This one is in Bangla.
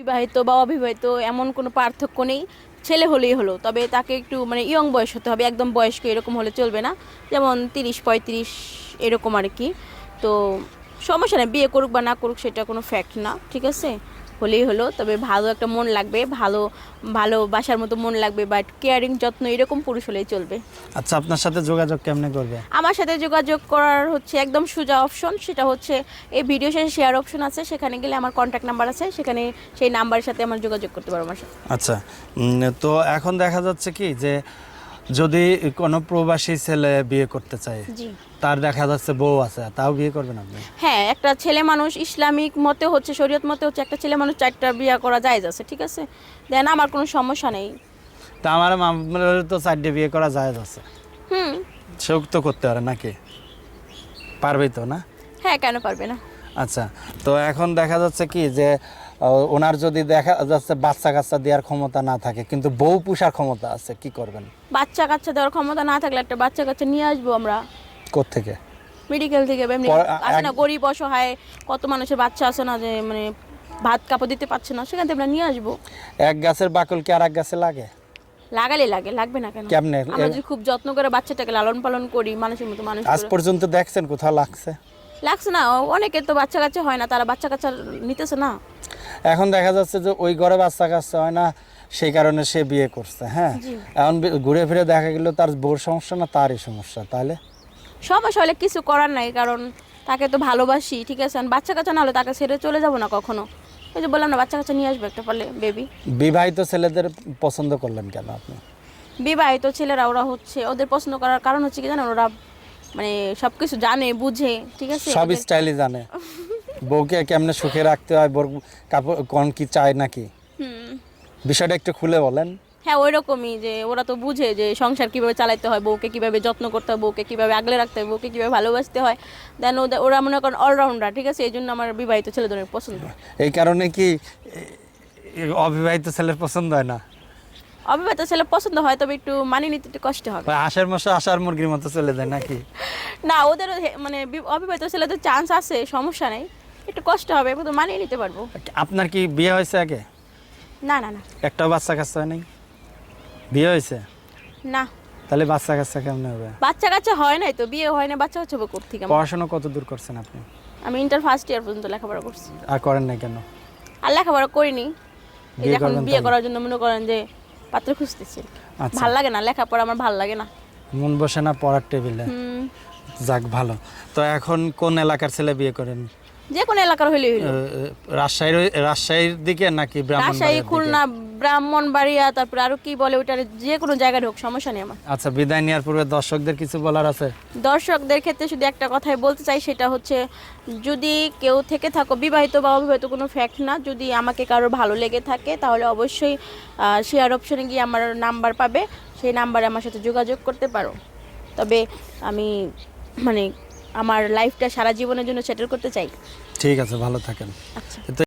বিবাহিত বা অবিবাহিত এমন কোনো পার্থক্য নেই। ছেলে হলেই হলো, তবে তাকে একটু মানে ইয়ং বয়স হতে হবে, একদম বয়স্ক এরকম হলে চলবে না। যেমন তিরিশ, পঁয়ত্রিশ এরকম আর কি তো সমস্যা নেই, বিয়ে করুক বা না করুক সেটা কোনো ফ্যাক্ট না, ঠিক আছে? হলেই হলো তবে ভালো একটা মন লাগবে ভালো ভালো বাসার মতো মন লাগবে বাট কেয়ারিং যত্ন এরকম পুরুষ হলেই চলবে। আচ্ছা আপনার সাথে যোগাযোগ কেমনে করবে? আমার সাথে যোগাযোগ করার হচ্ছে একদম সোজা অপশন সেটা হচ্ছে এই ভিডিও শেষে শেয়ার অপশন আছে সেখানে গেলে আমার কন্ট্যাক্ট নাম্বার আছে সেখানে সেই নাম্বারের সাথে আমার যোগাযোগ করতে পারো আমার সাথে। আচ্ছা তো এখন দেখা যাচ্ছে কি যে যদি কোনো প্রবাসী ছেলে বিয়ে করতে চায় তার দেখা যাচ্ছে বউ আছে তাও বিয়ে করবেন আপনি? হ্যাঁ একটা ছেলে মানুষ ইসলামিক মতে হচ্ছে শরীয়ত মতে হচ্ছে একটা ছেলে মানুষ চারটা বিয়ে করা যায় আছে ঠিক আছে? দেন আমার কোনো সমস্যা নেই। তা আমার আমার তো চারটে বিয়ে করা যায় আছে হুম। সেও তো করতে পারে নাকি? পারবেই তো না? হ্যাঁ কেন পারবে না? আচ্ছা তো এখন দেখা যাচ্ছে কি যে ওনার যদি দেখা যাচ্ছে বাচ্চা কাচ্চা দেওয়ার ক্ষমতা না থাকে কিন্তু বউ পুষার ক্ষমতা আছে কি করবেন? বাচ্চা কাচ্চা দেওয়ার ক্ষমতা না থাকলে একটা বাচ্চা কাচ্চা নিয়ে আসব আমরা। কোত্থেকে? মেডিকেল থেকে এমনি আছে না গরিব অসহায় কত মানুষের বাচ্চা আছে না যে মানে ভাত কাপড় দিতে পারছে না সেখান থেকে আমরা নিয়ে আসব। এক গাছের বাকল কি আর এক গাছে লাগে? লাগালে লাগে লাগবে না কেন? কেমনে? আমরা যদি খুব যত্ন করে বাচ্চাটাকে লালন পালন করি মানুষের মতো মানুষ আজ পর্যন্ত দেখছেন কোথাও লাগছে? লাগছে না অনেকের তো বাচ্চা কাচ্চা হয় না তারা বাচ্চা কাচ্চা নিতেছে না। এখন দেখা যাচ্ছে যে ওই ঘরে বাচ্চা কাচ্চা হয় না সেই কারণে সে বিয়ে করছে হ্যাঁ? এখন ঘুরে ফিরে দেখা গেল তার বউর সমস্যা না তারই সমস্যা তাহলে? সমস্যা হলে কিছু করার নাই কারণ তাকে তো ভালোবাসি ঠিক আছে? বাচ্চা কাচ্চা না হলে তাকে ছেড়ে চলে যাব না কখনো। ওই যে বললাম না বাচ্চা কাচ্চা নিয়ে আসবে একটা পারলে বেবি বিবাহিত ছেলেদের পছন্দ করলেন কেন আপনি? বিবাহিত ছেলেরা ওরা হচ্ছে ওদের পছন্দ করার কারণ হচ্ছে কি জানেন? ওরা মানে সব কিছু জানে বুঝে ঠিক আছে? সব স্টাইলে জানে। বউকে কেমনে সুখে রাখতে হয় বউর কাপড় কোন কি চায় নাকি? হুম। বিষয়টা একটু খুলে বলেন। হ্যাঁ ওই রকমই যে ওরা তো বুঝে যে সংসার কীভাবে চালাতে হয় বউকে কীভাবে যত্ন করতে হয় বউকে কীভাবে আগলে রাখতে হয় বউকে কীভাবে ভালোবাসতে হয়। দেন ওরা মনে করেন অলরাউন্ডার ঠিক আছে? এই জন্য আমার বিবাহিত ছেলেদের পছন্দ। এই কারণে কি অবিবাহিত ছেলের পছন্দ হয় না? অবিবাহিত ছেলে পছন্দ হয় তবে একটু মানিয়ে নিতে একটু কষ্ট হবে। হাঁসের মশা আষাঢ় মুরগির মতো চলে যায় নাকি? না ওদের মানে অবিবাহিত ছেলেদের চান্স আছে সমস্যা নেই। একটু কষ্ট হবে কিন্তু মানিয়ে নিতে পারব। আপনার কি বিয়ে হয়েছে আগে? না না না। একটা বাচ্চা কাচ্চা হয় নাই? বিয়ে হয়েছে? না। তাহলে বাচ্চা কাচ্চা কেমন হবে? বাচ্চা কাচ্চা হয় নাই তো বিয়ে হয় না বাচ্চা কাচ্চা হবে আমার? পড়াশোনা কত দূর করছেন আপনি? আমি ইন্টার ফার্স্ট ইয়ার পর্যন্ত লেখাপড়া করছি। আর করেন না কেন? আর লেখাপড়া করিনি। এখন বিয়ে করার জন্য মনে করেন যে পাত্র খুঁজতেছি। আচ্ছা। ভালো লাগে না লেখাপড়া আমার ভালো লাগে না। মন বসে না পড়ার টেবিলে। যাক ভালো। তো এখন কোন এলাকার ছেলে বিয়ে করেন? যে কোনো এলাকার হইলে। হইল রাজশাহীর রাজশাহীর দিকে নাকি রাজশাহী? খুলনা ব্রাহ্মণবাড়িয়া তারপরে আরও কি বলে ওটার যে কোনো জায়গায় হোক সমস্যা নেই আমার। আচ্ছা বিদায় নেওয়ার পূর্বে দর্শকদের কিছু বলার আছে? দর্শকদের ক্ষেত্রে শুধু একটা কথাই বলতে চাই সেটা হচ্ছে যদি কেউ থেকে থাকো বিবাহিত বা অবিবাহিত কোনো ফ্যাক্ট না যদি আমাকে কারও ভালো লেগে থাকে তাহলে অবশ্যই শেয়ার অপশনে গিয়ে আমার নাম্বার পাবে। সেই নাম্বারে আমার সাথে যোগাযোগ করতে পারো। তবে আমি মানে আমার লাইফটা সারা জীবনের জন্য সেটেল করতে চাই। ঠিক আছে ভালো থাকেন। আচ্ছা।